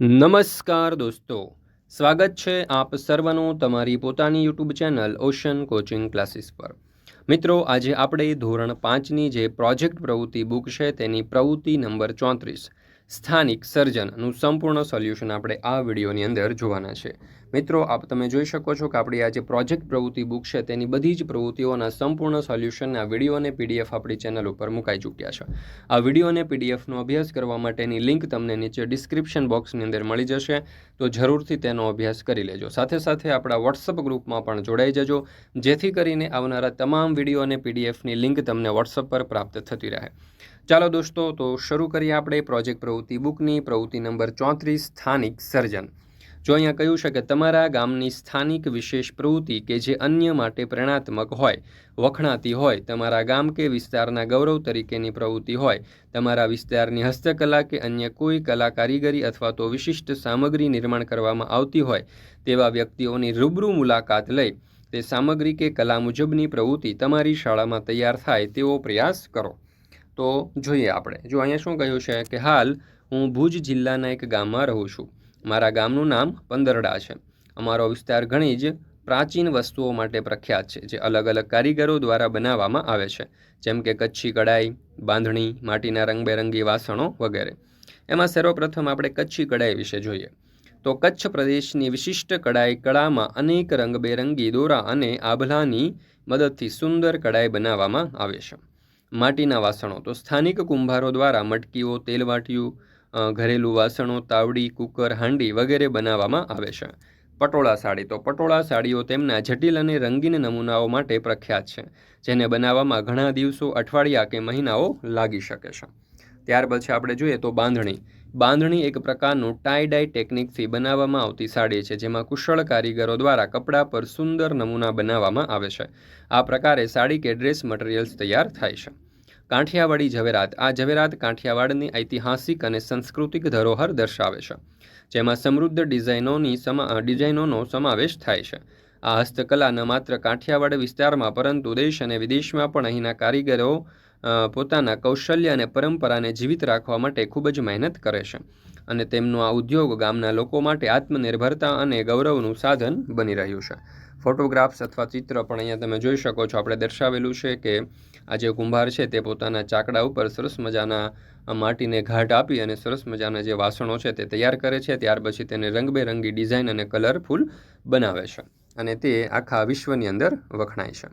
નમસ્કાર દોસ્તો. સ્વાગત છે આપ સર્વનું તમારી પોતાની YouTube channel Ocean coaching classes પર. મિત્રો, આજે આપણે ધોરણ પાંચની જે પ્રોજેક્ટ પ્રવૃત્તિ બુક છે તેની પ્રવૃત્તિ નંબર ચોત્રીસ. સ્થાનિક સર્જનનું સંપૂર્ણ સોલ્યુશન આપણે આ વિડીયોની અંદર જોવાના છે. મિત્રો, આપ તમે જોઈ શકો છો કે આપણી આ જે પ્રોજેક્ટ પ્રવૃત્તિ બુક છે, તેની બધી જ પ્રવૃત્તિઓના સંપૂર્ણ સોલ્યુશનના વીડિયો અને પીડીએફ આપણી ચેનલ ઉપર મુકાઈ ચૂક્યા છે. આ વીડિયો અને પીડીએફનો અભ્યાસ કરવા માટેની લિંક તમને નીચે ડિસ્ક્રિપ્શન બોક્સની અંદર મળી જશે, તો જરૂરથી તેનો અભ્યાસ કરી લેજો. સાથે સાથે આપણા વોટ્સઅપ ગ્રુપમાં પણ જોડાઈ જજો, જેથી કરીને આવનારા તમામ વીડિયો અને પીડીએફની લિંક તમને વોટ્સઅપ પર પ્રાપ્ત થતી રહે. ચાલો દોસ્તો, તો શરૂ કરીએ આપણે પ્રોજેક્ટ પ્રવૃત્તિ બુકની. પ્રવૃત્તિ નંબર ચોત્રીસ, સ્થાનિક સર્જન. જો અહીંયા કહ્યું છે કે તમારા ગામની સ્થાનિક વિશેષ પ્રવૃત્તિ કે જે અન્ય માટે પ્રેરણાત્મક હોય, વખણાતી હોય, તમારા ગામ કે વિસ્તારના ગૌરવ તરીકેની પ્રવૃત્તિ હોય, તમારા વિસ્તારની હસ્તકલા કે અન્ય કોઈ કલા કારીગરી અથવા તો વિશિષ્ટ સામગ્રી નિર્માણ કરવામાં આવતી હોય, તેવા વ્યક્તિઓની રૂબરૂ મુલાકાત લઈ, તે સામગ્રી કે કલા મુજબની પ્રવૃત્તિ તમારી શાળામાં તૈયાર થાય તેવો પ્રયાસ કરો. તો જોઈએ આપણે. જો અહીંયા શું કહ્યું છે કે હાલ હું ભુજ જિલ્લાના એક ગામમાં રહું છું. મારા ગામનું નામ પંદરડા છે. અમારો વિસ્તાર ઘણી જ પ્રાચીન વસ્તુઓ માટે પ્રખ્યાત છે, જે અલગ અલગ કારીગરો દ્વારા બનાવવામાં આવે છે. જેમ કે કચ્છી કઢાઈ, બાંધણી, માટીના રંગબેરંગી વાસણો વગેરે. એમાં સર્વપ્રથમ આપણે કચ્છી કઢાઈ વિશે જોઈએ. તો કચ્છ પ્રદેશની વિશિષ્ટ કઢાઈ કળામાં અનેક રંગબેરંગી દોરા અને આભલાની મદદથી સુંદર કઢાઈ બનાવવામાં આવે છે. માટીના વાસણો. તો સ્થાનિક કુંભારો દ્વારા મટકીઓ તેલવાટીયું ઘરેલું વાસણો, તાવડી, કુકર, હાંડી વગેરે બનાવવામાં આવે છે. પટોળા સાડી. તો પટોળા સાડીઓ તેમના જટિલ અને રંગીન નમૂનાઓ માટે પ્રખ્યાત છે, જેને બનાવવામાં ઘણા દિવસો, અઠવાડિયા કે મહિનાઓ લાગી શકે છે. ત્યાર પછી આપણે જોઈએ તો બાંધણી. બાંધણી એક પ્રકારનું ટાઈ ડાઈ ટેકનિકથી બનાવવામાં આવતી સાડી છે, જેમાં કુશળ કારીગરો દ્વારા કપડાં પર સુંદર નમૂના બનાવવામાં આવે છે. આ પ્રકારે સાડી કે ડ્રેસ મટીરિયલ્સ તૈયાર થાય છે. કાંઠિયાવાડી ઝવેરાત. આ ઝવેરાત કાંઠિયાવાડની ઐતિહાસિક અને સાંસ્કૃતિક ધરોહર દર્શાવે છે, જેમાં સમૃદ્ધ ડિઝાઇનોની સમા ડિઝાઇનોનો સમાવેશ થાય છે. આ હસ્તકલા ન માત્ર કાંઠિયાવાડ વિસ્તારમાં, પરંતુ દેશ અને વિદેશમાં પણ અહીંના કારીગરો પોતાના કૌશલ્ય અને પરંપરાને જીવિત રાખવા માટે ખૂબ જ મહેનત કરે છે અને તેમનો આ ઉદ્યોગ ગામના લોકો માટે આત્મનિર્ભરતા અને ગૌરવનું સાધન બની રહ્યું છે. ફોટોગ્રાફ્સ અથવા ચિત્ર પણ અહીંયા તમે જોઈ શકો છો. આપણે દર્શાવેલું છે કે આ જે કુંભાર છે તે પોતાના ચાકડા ઉપર સરસ મજાના માટીને ઘાટ આપી અને સરસ મજાના જે વાસણો છે તે તૈયાર કરે છે. ત્યાર પછી તેને રંગબેરંગી ડિઝાઇન અને કલરફુલ બનાવે છે. અને તે આખા વિશ્વની અંદર વખણાય છે.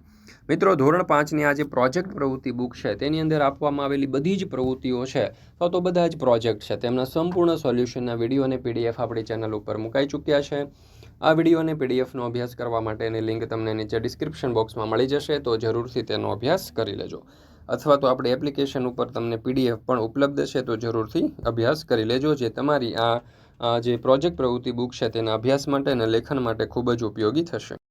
મિત્રો, ધોરણ પાંચની આ જે પ્રોજેક્ટ પ્રવૃત્તિ બુક છે, તેની અંદર આપવામાં આવેલી બધી જ પ્રવૃત્તિઓ છે અથવા તો બધા જ પ્રોજેક્ટ છે. તેમના સંપૂર્ણ સોલ્યુશનના વીડિયો અને પીડીએફ આપણી ચેનલ ઉપર મુકાઈ ચૂક્યા છે. આ વીડિયો અને પીડીએફનો અભ્યાસ કરવા માટેની લિંક તમને નીચે ડિસ્ક્રિપ્શન બોક્સમાં મળી જશે, તો જરૂરથી તેનો અભ્યાસ કરી લેજો. અથવા તો આપણી એપ્લિકેશન ઉપર તમને પીડીએફ પણ ઉપલબ્ધ છે, તો જરૂરથી અભ્યાસ કરી લેજો, જે તમારી આ જે પ્રોજેક્ટ પ્રવૃત્તિ બુક છે તેના અભ્યાસ માટે અને લેખન માટે ખૂબ જ ઉપયોગી થશે.